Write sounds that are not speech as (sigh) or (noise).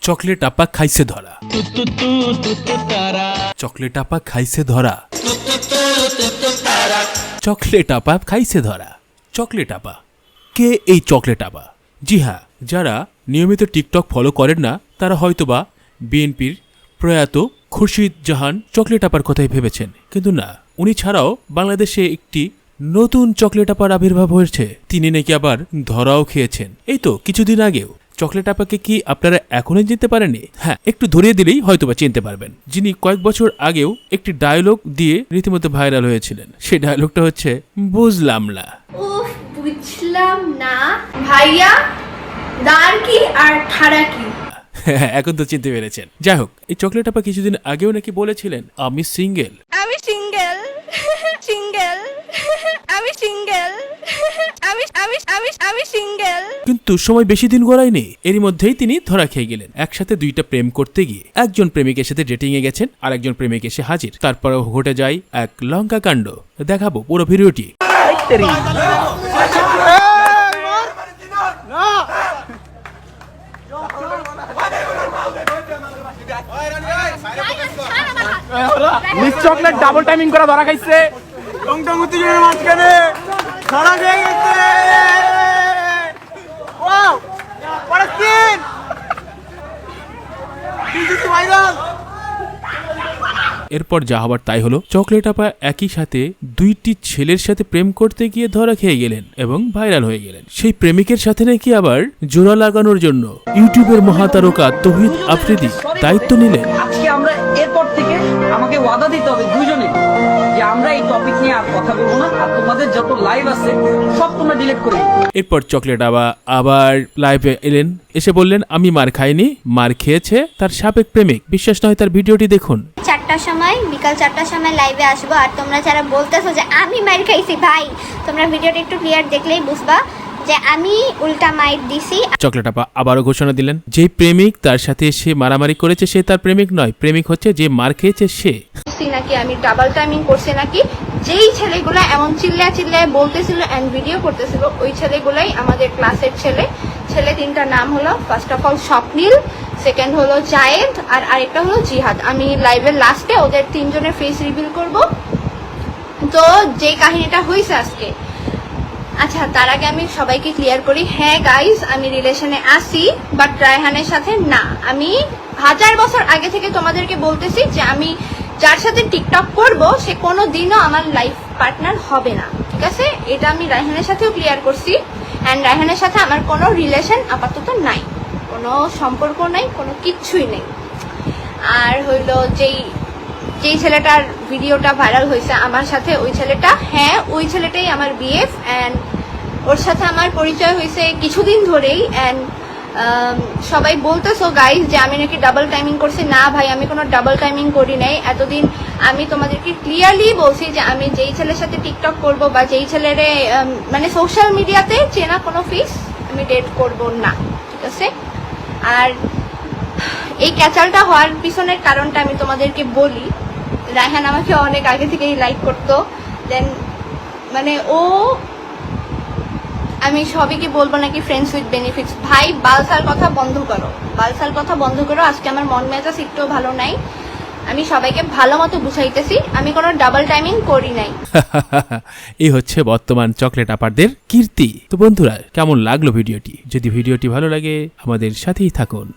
Chocolate আপা খাইছে ধরা চকলেট আপা খাইছে ধরা চকলেট আপা খাইছে ধরা চকলেট আপা কে এই চকলেট আপা জি হ্যাঁ যারা নিয়মিত টিকটক ফলো করেন না তারা হয়তোবা বিএনপির প্রয়াত খুরশিদ জাহান চকলেট আপার কথাই ভেবেছেন কিন্তু না উনি ছাড়াও বাংলাদেশে একটি নতুন চকলেট আপার আবির্ভাব হয়েছে। তিনি নাকি আবার ধরাও খেয়েছেন। এই তো, কিছুদিন আগেও। চকলেট আপাকে কি আপনারা এখনই চিনতে পারেননি? হ্যাঁ একটু ধরিয়ে দিলেই হয়তোবা চিনতে পারবেন। যিনি কয়েক বছর আগেও একটি ডায়লগ দিয়ে রীতিমতো ভাইরাল হয়েছিলেন। সেই ডায়লগটা হচ্ছে, বুঝলাম না। বুঝলাম না। ভাইয়া কি আর কি? (laughs) এখন তো চিনতে পেরেছেন। যাই হোক এই চকলেট আপা কিছুদিন আগেও নাকি বলেছিলেন আমি সিঙ্গেল আমি সিঙ্গেল সিঙ্গেল আমি সিঙ্গেল আমি আমি আমি আমি সিঙ্গেল কিন্তু সময় বেশি দিন গড়ায়নি এরই মধ্যেই তিনি ধরা খেয়ে গেলেন একসাথে দুইটা প্রেম করতে গিয়ে। একজন প্রেমিকের সাথে ডেটিং এ গেছেন আর একজন প্রেমিক এসে হাজির। তারপর ঘটে যায় এক লঙ্কা কাণ্ড। দেখাবো পুরো ভিডিওটি। মিস চকলেট ডাবল টাইমিং করা ধরা খাইছে। টং টং উত্তেজনের মাঝখানে। ধরা খেয়ে গেছে। এরপর যা হবার তাই হলো। চকলেট আপা একই সাথে দুইটি ছেলের সাথে প্রেম করতে গিয়ে ধরা খেয়ে গেলেন এবং ভাইরাল হয়ে গেলেন। সেই প্রেমিকের সাথে নাকি আবার জোড়া লাগানোর জন্য ইউটিউবের মহাতারকা তহিদ আফ্রিদি দায়িত্ব নিলেন। আজকে আমরা এরপর থেকে আমাকে ওয়াদা দিতে হবে দুজনে টপিক নিয়ে আর কথা বলব না। আর তোমাদের যত লাইভ আছে সব তোমরা ডিলিট করে। এরপর চকলেট আবা আবার লাইভে এলেন। এসে বললেন আমি মার খাইনি মার খেয়েছে তার সাবেক প্রেমিক। বিশ্বাস নয় তার ভিডিওটি দেখুন। চারটার সময় বিকাল চারটার সময় লাইভে আসব। আর তোমরা যারা বলতেছো যে আমি মার খাইছি ভাই তোমরা ভিডিওটি একটু ক্লিয়ার দেখলেই বুঝবা। যে আমি উল্টা মাইর দিছি। চকলেট আপা আবারও ঘোষণা দিলেন যে প্রেমিক তার সাথে সে মারামারি করেছে সে তার প্রেমিক নয় প্রেমিক হচ্ছে যে মার খেয়েছে সে। করছি নাকি আমি ডাবল টাইমিং করছি নাকি? যেই ছেলেগুলো এমন চিল্লা চিল্লায় বলতেছিল অ্যান্ড ভিডিও করতেছিল ওই ছেলেগুলাই আমাদের ক্লাসের ছেলে। ছেলে তিনটার নাম হলো first of all Swapnil second হলো জায়েদ আর আরেকটা হলো জিহাদ। আমি লাইভের লাস্টে ওদের তিনজনের ফেস রিভিল করব। তো যে কাহিনীটা হয়েছে আজকে আচ্ছা তার আগে আমি সবাইকে ক্লিয়ার করি। হ্যাঁ গাইজ আমি রিলেশনে আসি বাট রায়হানের সাথে না। আমি হাজার বছর আগে থেকে তোমাদেরকে বলতেছি যে আমি যার সাথে টিকটক করব, সে কোনো দিনও আমার লাইফ পার্টনার হবে না। ঠিক আছে? এটা আমি রায়হানের সাথেও ক্লিয়ার করছি। অ্যান্ড রায়হানের সাথে আমার কোনো রিলেশন আপাতত নাই। কোনো সম্পর্ক নাই, কোনো কিচ্ছুই নেই। আর হইল যেই যেই ছেলেটার ভিডিওটা ভাইরাল হয়েছে আমার সাথে ওই ছেলেটা হ্যাঁ ওই ছেলেটাই আমার বিএফ অ্যান্ড ওর সাথে আমার পরিচয় হয়েছে কিছুদিন ধরেই অ্যান্ড সবাই বলতেছো গাইজ যে আমি নাকি ডাবল টাইমিং করছি। না ভাই আমি কোনো ডাবল টাইমিং করি নাই। এতদিন আমি তোমাদেরকে ক্লিয়ারলি বলছি যে আমি যেই ছেলের সাথে টিকটক করব বা যেই ছেলেরে উম, মানে সোশ্যাল মিডিয়াতে চেনা কোনো ফিস আমি ডেট করব না ঠিক আছে? আর এই ক্যাচালটা হওয়ার পিছনের কারণটা আমি তোমাদেরকে বলি রায়হান আমাকে অনেক আগে থেকেই লাইক করতো। দেন মানে ও, আমি সবাইকে বলব নাকি ফ্রেন্ডস উইথ বেনিফিটস ভাই বালসার কথা বন্ধ করো। বালসার কথা বন্ধ করো, আজকে আমার মন মেজাজ একটু ভালো নাই। আমি সবাইকে ভালো মতো বুঝাইতেছি, আমি কোনো ডাবল টাইমিং করি নাই। (laughs) এই হচ্ছে বর্তমান চকলেট আপারদের কীর্তি। তো বন্ধুরা, কেমন লাগল ভিডিওটি? যদি ভিডিওটি ভালো লাগে, আমাদের সাথেই থাকুন।